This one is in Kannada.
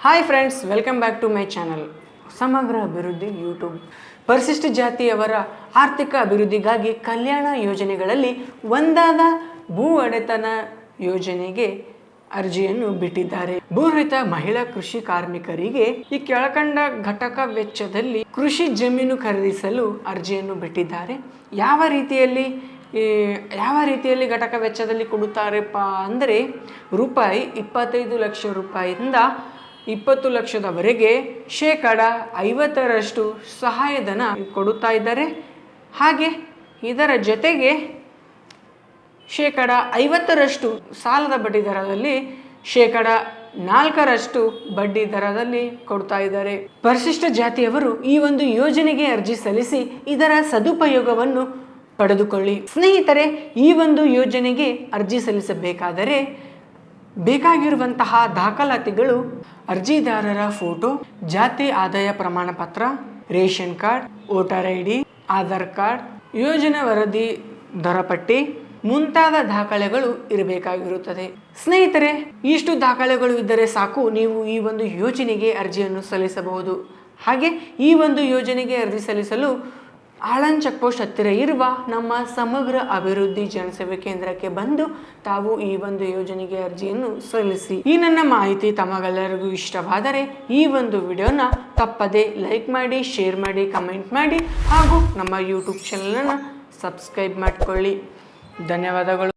Hi friends welcome back to my channel ಸಮಗ್ರ ಅಭಿವೃದ್ಧಿ ಯೂಟ್ಯೂಬ್ ಪರಿಶಿಷ್ಟ ಜಾತಿಯವರ ಆರ್ಥಿಕ ಅಭಿವೃದ್ಧಿಗಾಗಿ ಕಲ್ಯಾಣ ಯೋಜನೆಗಳಲ್ಲಿ ಒಂದಾದ ಭೂ ಒಡೆತನ ಯೋಜನೆಗೆ ಅರ್ಜಿಯನ್ನು ಬಿಟ್ಟಿದ್ದಾರೆ. ಭೂರಹಿತ ಮಹಿಳಾ ಕೃಷಿ ಕಾರ್ಮಿಕರಿಗೆ ಈ ಕೆಳಕಂಡ ಘಟಕ ವೆಚ್ಚದಲ್ಲಿ ಕೃಷಿ ಜಮೀನು ಖರೀದಿಸಲು ಅರ್ಜಿಯನ್ನು ಬಿಟ್ಟಿದ್ದಾರೆ. ಯಾವ ರೀತಿಯಲ್ಲಿ ಯಾವ ರೀತಿಯಲ್ಲಿ ಘಟಕ ವೆಚ್ಚದಲ್ಲಿ ಕೊಡುತ್ತಾರೆಪ್ಪ ಅಂದರೆ ರೂಪಾಯಿ ಇಪ್ಪತ್ತೈದು ಲಕ್ಷ ರೂಪಾಯಿಯಿಂದ ಇಪ್ಪತ್ತು ಲಕ್ಷದವರೆಗೆ ಶೇಕಡ ಐವತ್ತರಷ್ಟು ಸಹಾಯಧನ ಕೊಡುತ್ತಾ ಇದ್ದಾರೆ. ಹಾಗೆ ಇದರ ಜೊತೆಗೆ ಶೇಕಡ ಐವತ್ತರಷ್ಟು ಸಾಲದ ಬಡ್ಡಿ ದರದಲ್ಲಿ ಶೇಕಡ ನಾಲ್ಕರಷ್ಟು ಬಡ್ಡಿ ದರದಲ್ಲಿ ಕೊಡ್ತಾ ಇದ್ದಾರೆ. ಪರಿಶಿಷ್ಟ ಜಾತಿಯವರು ಈ ಒಂದು ಯೋಜನೆಗೆ ಅರ್ಜಿ ಸಲ್ಲಿಸಿ ಇದರ ಸದುಪಯೋಗವನ್ನು ಪಡೆದುಕೊಳ್ಳಿ. ಸ್ನೇಹಿತರೆ, ಈ ಒಂದು ಯೋಜನೆಗೆ ಅರ್ಜಿ ಸಲ್ಲಿಸಬೇಕಾದರೆ ಬೇಕಾಗಿರುವಂತಹ ದಾಖಲಾತಿಗಳು, ಅರ್ಜಿದಾರರ ಫೋಟೋ, ಜಾತಿ ಆದಾಯ ಪ್ರಮಾಣ ಪತ್ರ ration card, voter I D, Aadhaar card, ಯೋಜನೆ ವರದಿ ದರಪಟ್ಟಿ ಮುಂತಾದ ದಾಖಲೆಗಳು ಇರಬೇಕಾಗಿರುತ್ತದೆ. ಸ್ನೇಹಿತರೆ, ಇಷ್ಟು ದಾಖಲೆಗಳು ಇದ್ದರೆ ಸಾಕು, ನೀವು ಈ ಒಂದು ಯೋಜನೆಗೆ ಅರ್ಜಿಯನ್ನು ಸಲ್ಲಿಸಬಹುದು. ಹಾಗೆ ಈ ಒಂದು ಯೋಜನೆಗೆ ಅರ್ಜಿ ಸಲ್ಲಿಸಲು ಆಳನ್ ಚೆಕ್ ಪೋಸ್ಟ್ ಹತ್ತಿರ ಇರುವ ನಮ್ಮ ಸಮಗ್ರ ಅಭಿವೃದ್ಧಿ ಜನಸೇವೆ ಕೇಂದ್ರಕ್ಕೆ ಬಂದು ತಾವು ಈ ಒಂದು ಯೋಜನೆಗೆ ಅರ್ಜಿಯನ್ನು ಸಲ್ಲಿಸಿ. ಈ ನನ್ನ ಮಾಹಿತಿ ತಮಗೆಲ್ಲರಿಗೂ ಇಷ್ಟವಾದರೆ ಈ ಒಂದು ವಿಡಿಯೋನ ತಪ್ಪದೆ ಲೈಕ್ ಮಾಡಿ, ಶೇರ್ ಮಾಡಿ, ಕಮೆಂಟ್ ಮಾಡಿ ಹಾಗೂ ನಮ್ಮ ಯೂಟ್ಯೂಬ್ ಚಾನಲನ್ನು ಸಬ್ಸ್ಕ್ರೈಬ್ ಮಾಡಿಕೊಳ್ಳಿ. ಧನ್ಯವಾದಗಳು.